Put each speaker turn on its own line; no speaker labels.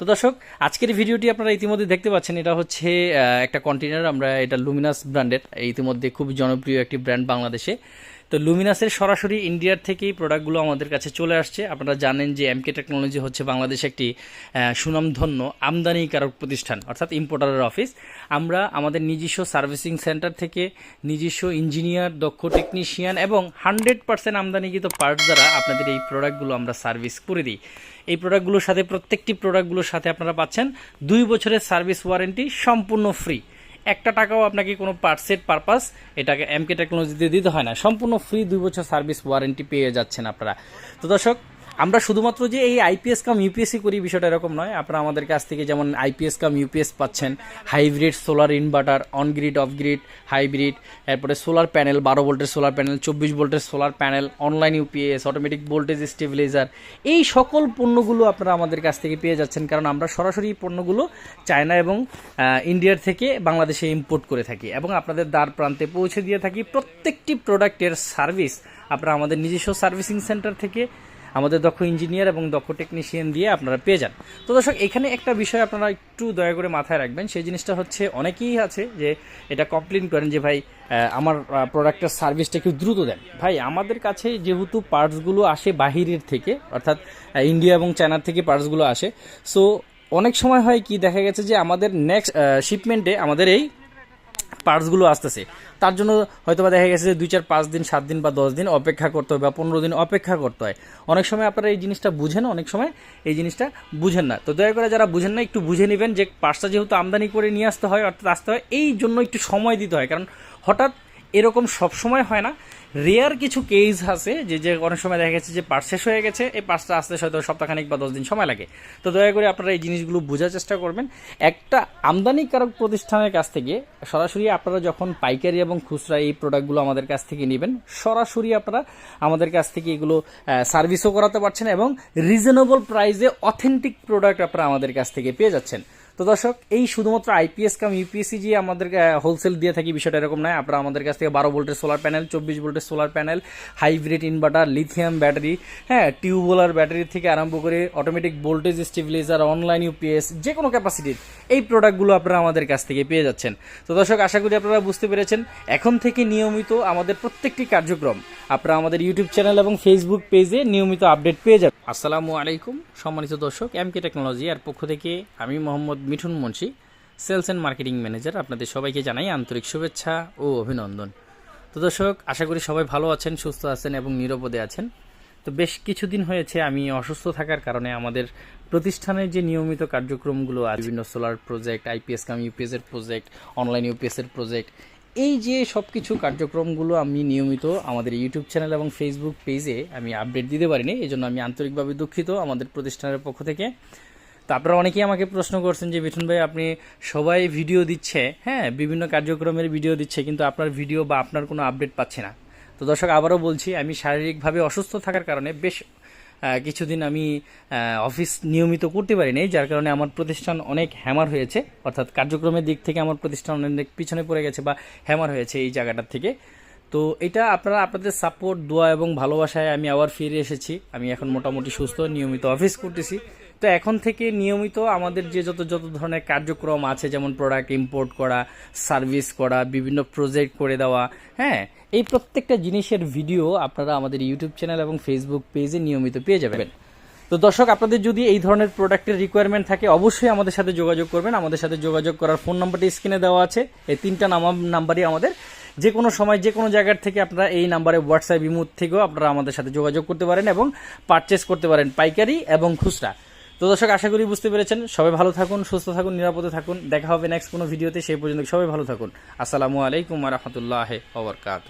তো দর্শক, আজকের ভিডিওটি আপনারা ইতিমধ্যে দেখতে পাচ্ছেন, এটা হচ্ছে একটা কন্টেনার আমরা এটা লুমিনাস ব্র্যান্ডের ইতিমধ্যে খুব জনপ্রিয় একটি ব্র্যান্ড বাংলাদেশে। তো লুমিনাসের সরাসরি ইন্ডিয়ার থেকেই প্রোডাক্টগুলো আমাদের কাছে চলে আসছে। আপনারা জানেন যে এমকে টেকনোলজি হচ্ছে বাংলাদেশে একটি সুনামধন্য আমদানিকারক প্রতিষ্ঠান, অর্থাৎ ইম্পোর্টারের অফিস আমরা আমাদের নিজস্ব সার্ভিসিং সেন্টার থেকে নিজস্ব ইঞ্জিনিয়ার দক্ষ টেকনিশিয়ান এবং হান্ড্রেড পার্সেন্ট আমদানিকৃত পার্ট দ্বারা আপনাদের এই প্রোডাক্টগুলো আমরা সার্ভিস করে দিই। এই প্রোডাক্টগুলোর সাথে প্রত্যেকটি প্রোডাক্টগুলোর সাথে আপনারা পাচ্ছেন দুই বছরের সার্ভিস ওয়ারেন্টি সম্পূর্ণ ফ্রি একটা টাকাও আপনাকে কোনো পার্টসের পারপাস এটাকে এমকে টেকনোলজিতে দিতে হয় না। সম্পূর্ণ ফ্রি দুই বছর সার্ভিস ওয়ারেন্টি পেয়ে যাচ্ছেন আপনারা। তো দর্শক আমরা শুধুমাত্র যে এই আইপিএস কাম ইউপিএসসি করি বিষয়টা এরকম নয়। আপনারা আমাদের কাছ থেকে যেমন আইপিএস কাম ইউপিএস পাচ্ছেন hybrid solar inverter on grid off grid hybrid এরপরে সোলার প্যানেল বারো ভোল্টের সোলার প্যানেল চব্বিশ ভোল্টের solar panel online UPS automatic voltage stabiliser এই সকল পণ্যগুলো আপনারা আমাদের কাছ থেকে পেয়ে যাচ্ছেন, কারণ আমরা সরাসরি পণ্যগুলো চায়না এবং ইন্ডিয়ার থেকে বাংলাদেশে ইম্পোর্ট করে থাকি এবং আপনাদের দ্বার প্রান্তে পৌঁছে দিয়ে থাকি। প্রত্যেকটি প্রোডাক্টের সার্ভিস আপনারা আমাদের নিজস্ব সার্ভিসিং সেন্টার থেকে আমাদের দক্ষ ইঞ্জিনিয়ার এবং দক্ষ টেকনিশিয়ান দিয়ে আপনারা পেয়ে যান। তো দর্শক, এখানে একটা বিষয় আপনারা একটু দয়া করে মাথায় রাখবেন, সেই জিনিসটা হচ্ছে অনেকেই আছে যে এটা কমপ্লেন করেন যে, ভাই আমার প্রোডাক্টের সার্ভিসটা একটু দ্রুত দেন। ভাই, আমাদের কাছে যেহেতু পার্টসগুলো আসে বাহিরের থেকে, অর্থাৎ ইন্ডিয়া এবং চায়নার থেকে পার্টসগুলো আসে সো অনেক সময় হয় কি, দেখা গেছে যে আমাদের নেক্সট শিপমেন্টে আমাদের এই পার্টসগুলো আসতেছে। তার জন্য হয়তো বা দেখা গেছে যে দুই চার পাঁচ দিন, সাত দিন বা দশ দিন অপেক্ষা করতে হয় বা পনেরো দিন অপেক্ষা করতে হয়। অনেক সময় আপনারা এই জিনিসটা বুঝেন অনেক সময় এই জিনিসটা বুঝেন না। তো দয়া করে যারা বুঝেন না, একটু বুঝে নেবেন যে পার্টসটা যেহেতু আমদানি করে নিয়ে আসতে হয়, অর্থাৎ আসতে হয়, এই জন্য একটু সময় দিতে হয়। কারণ হঠাৎ এরকম সব সময় হয় না রেয়ার কিছু কেস আছে যে যে অনেক সময় দেখা গেছে যে পার্স শেষ হয়ে গেছে, এই পার্সটা আসতে হয়তো সপ্তাহখানিক বা দশ দিন সময় লাগে। তো দয়া করে আপনারা এই জিনিসগুলো বোঝার চেষ্টা করবেন। একটা আমদানিকারক প্রতিষ্ঠানের কাছ থেকে সরাসরি আপনারা যখন পাইকারি এবং খুচরা এই প্রোডাক্টগুলো আমাদের কাছ থেকে নেবেন, সরাসরি আপনারা আমাদের কাছ থেকে এগুলো সার্ভিসও করাতে পারছেন এবং রিজনেবল প্রাইসে অথেন্টিক প্রোডাক্ট আপনারা আমাদের কাছ থেকে পেয়ে যাচ্ছেন। তো দর্শক, এই শুধুমাত্র আইপিএস কাম ইউপিএসসি যে আমাদের হোলসেল দিয়ে থাকি, বিষয়টা এরকম নয়। আপনারা আমাদের কাছ থেকে বারো ভোল্টের সোলার প্যানেল চব্বিশ ভোল্টের solar panel hybrid inverter lithium battery হ্যাঁ টিউবওয়েলার ব্যাটারি থেকে আরম্ভ করে automatic voltage stabiliser online UPS যে কোনো ক্যাপাসিটির এই প্রোডাক্টগুলো আপনারা আমাদের কাছ থেকে পেয়ে যাচ্ছেন। তো দর্শক, আশা করি আপনারা বুঝতে পেরেছেন। এখন থেকে নিয়মিত আমাদের প্রত্যেকটি কার্যক্রম আপনারা আমাদের ইউটিউব চ্যানেল এবং ফেসবুক পেজে নিয়মিত আপডেট পেয়ে যাবেন। আসসালামু আলাইকুম, সম্মানিত দর্শক এম কে টেকনোলজি আর পক্ষ থেকে আমি Mohammad Mithun Munshi, sales and marketing manager, আপনাদের সবাইকে জানাই আন্তরিক শুভেচ্ছা ও অভিনন্দন। তো দর্শক, আশা করি সবাই ভালো আছেন, সুস্থ আছেন এবং নিরাপদে আছেন। তো বেশ কিছুদিন হয়েছে আমি অসুস্থ থাকার কারণে আমাদের প্রতিষ্ঠানের যে নিয়মিত কার্যক্রমগুলো আছে, বিভিন্ন solar project IPS cum UPS এর প্রজেক্ট, অনলাইন ইউপিএস এর প্রজেক্ট, এই যে সব কিছু কার্যক্রমগুলো আমি নিয়মিত আমাদের ইউটিউব চ্যানেল এবং ফেসবুক পেজে আমি আপডেট দিতে পারিনি এই জন্য আমি আন্তরিকভাবে দুঃখিত আমাদের প্রতিষ্ঠানের পক্ষ থেকে। তো আপনারা অনেকেই আমাকে প্রশ্ন করছেন যে বিঠুন ভাই, আপনি সবাই ভিডিও দিচ্ছে হ্যাঁ বিভিন্ন কার্যক্রমের ভিডিও দিচ্ছে, কিন্তু আপনার ভিডিও বা আপনার কোনো আপডেট পাচ্ছে না। তো দর্শক, আবারও বলছি, আমি শারীরিকভাবে অসুস্থ থাকার কারণে বেশ কিছুদিন আমি অফিস নিয়মিত করতে পারিনি যার কারণে আমার প্রতিষ্ঠান অনেক হ্যামার হয়েছে, অর্থাৎ কার্যক্রমের দিক থেকে আমার প্রতিষ্ঠান অনেক পিছনে পড়ে গেছে বা হ্যামার হয়েছে এই জায়গাটার থেকে। তো এটা আপনারা আপনাদের সাপোর্ট দোয়া এবং ভালোবাসায় আমি আবার ফিরে এসেছি। আমি এখন মোটামুটি সুস্থ, নিয়মিত অফিস করতেছি। তো এখন থেকে নিয়মিত আমাদের যে যত যত ধরনের কার্যক্রম আছে, যেমন প্রোডাক্ট ইম্পোর্ট করা সার্ভিস করা, বিভিন্ন প্রজেক্ট করে দেওয়া হ্যাঁ এই প্রত্যেকটা জিনিসের ভিডিও আপনারা আমাদের ইউটিউব চ্যানেল এবং ফেসবুক পেজে নিয়মিত পেয়ে যাবেন। তো দর্শক, আপনাদের যদি এই ধরনের প্রোডাক্টের রিকোয়ারমেন্ট থাকে, অবশ্যই আমাদের সাথে যোগাযোগ করবেন। আমাদের সাথে যোগাযোগ করার ফোন নাম্বারটি স্ক্রিনে দেওয়া আছে। এই তিনটা নাম, নাম্বারই আমাদের যে কোনো সময় যে কোনো জায়গার থেকে আপনারা এই নাম্বারে হোয়াটসঅ্যাপ ইমুদ থেকেও আপনারা আমাদের সাথে যোগাযোগ করতে পারেন এবং পারচেস করতে পারেন পাইকারি এবং খুচরা। তো দর্শক, আশা করি বুঝতে পেরেছেন। সবাই ভালো থাকুন, সুস্থ থাকুন, নিরাপদে থাকুন। দেখা হবে নেক্সট কোনো ভিডিওতে। সেই পর্যন্ত সবাই ভালো থাকুন। আসসালামু আলাইকুম রহমতুল্লাহ ওবরকাত